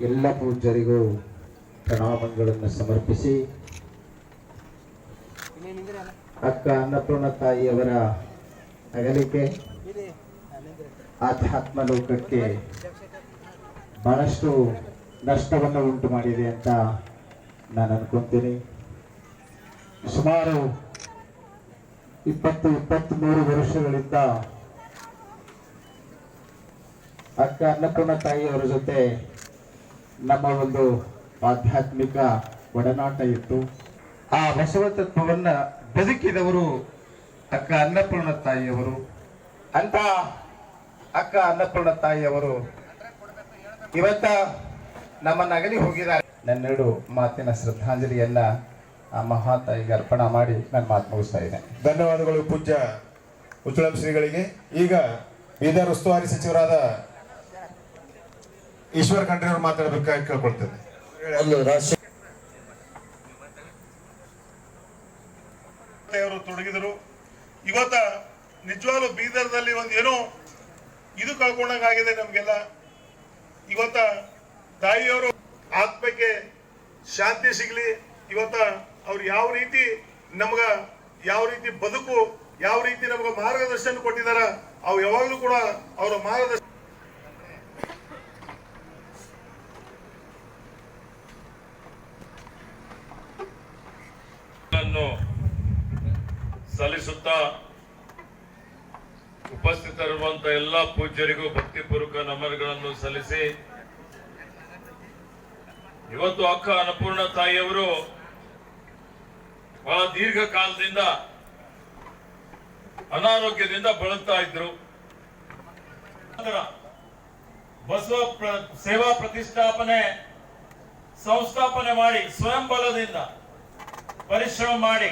ಎಲ್ಲ ಪೂಜ್ಯರಿಗೂ ಪ್ರಣಾಮಗಳನ್ನು ಸಮರ್ಪಿಸಿ ಅಕ್ಕ ಅನ್ನಪೂರ್ಣ ತಾಯಿಯವರ ಅಗಲಿಕೆ ಆಧ್ಯಾತ್ಮ ಲೋಕಕ್ಕೆ ಬಹಳಷ್ಟು ನಷ್ಟವನ್ನು ಉಂಟು ಮಾಡಿದೆ ಅಂತ ನಾನು ಅನ್ಕೊಂತೀನಿ. ಸುಮಾರು ಇಪ್ಪತ್ತು ಇಪ್ಪತ್ತ್ಮೂರು ವರ್ಷಗಳಿಂದ ಅಕ್ಕ ಅನ್ನಪೂರ್ಣ ತಾಯಿಯವರ ಜೊತೆ ನಮ್ಮ ಒಂದು ಆಧ್ಯಾತ್ಮಿಕ ಒಡನಾಟ ಇತ್ತು. ಆ ಬಸವ ತತ್ವವನ್ನ ಬದುಕಿದವರು ಅಕ್ಕ ಅನ್ನಪೂರ್ಣ ತಾಯಿಯವರು. ಅಂತ ಅಕ್ಕ ಅನ್ನಪೂರ್ಣ ತಾಯಿಯವರು ಇವತ್ತ ನಮ್ಮ ನಗಲಿ ಹೋಗಿದ್ದಾರೆ. ನನ್ನೆರಡು ಮಾತಿನ ಶ್ರದ್ಧಾಂಜಲಿಯನ್ನ ಆ ಮಹಾತಾಯಿಗೆ ಅರ್ಪಣ ಮಾಡಿ ನನ್ನ ಮಾತು ಮುಗಿಸ್ತಾ ಇದ್ದೇನೆ. ಧನ್ಯವಾದಗಳು ಪೂಜ್ಯ ಉಚ್ಚಳಂ ಶ್ರೀಗಳಿಗೆ ಈಗ ಬೀದರ್ ಉಸ್ತುವಾರಿ ಸಚಿವರಾದ ಈಶ್ವರ್ ಖಂಡ್ರೆ ಅವರು ಮಾತಾಡಬೇಕಾಗಿ ಕೇಳ್ಕೊಳ್ತೇನೆ. ಅವರು ತೊಡಗಿದರು. ಇವತ್ತ ನಿಜವಾಗ್ಲೂ ಬೀದರ್ದಲ್ಲಿ ಒಂದು ಏನೋ ಇದು ಕಳ್ಕೊಂಡಂಗ ಆಗಿದೆ ನಮ್ಗೆಲ್ಲ. ಇವತ್ತ ತಾಯಿಯವರು ಆತ್ಮಕ್ಕೆ ಶಾಂತಿ ಸಿಗ್ಲಿ. ಇವತ್ತ ಅವ್ರು ಯಾವ ರೀತಿ ನಮ್ಗ ಯಾವ ರೀತಿ ಬದುಕು ಯಾವ ರೀತಿ ನಮ್ಗ ಮಾರ್ಗದರ್ಶನ ಕೊಟ್ಟಿದಾರ ಅವು ಯಾವಾಗ್ಲೂ ಕೂಡ ಅವರ ಮಾರ್ಗದರ್ಶನ ಗಳನ್ನು ಸಲ್ಲಿಸುತ್ತಾ ಉಪಸ್ಥಿತರಿರುವಂತಹ ಎಲ್ಲ ಪೂಜ್ಯರಿಗೂ ಭಕ್ತಿಪೂರ್ವಕ ನಮನಗಳನ್ನು ಸಲ್ಲಿಸಿ, ಇವತ್ತು ಅಕ್ಕ ಅನ್ನಪೂರ್ಣ ತಾಯಿಯವರು ಬಹಳ ದೀರ್ಘಕಾಲದಿಂದ ಅನಾರೋಗ್ಯದಿಂದ ಬಳಲ್ತಾ ಇದ್ರು. ಬಸವ ಸೇವಾ ಪ್ರತಿಷ್ಠಾಪನೆ ಸಂಸ್ಥಾಪನೆ ಮಾಡಿ ಸ್ವಯಂ ಬಲದಿಂದ ಪರಿಶ್ರಮ ಮಾಡಿ.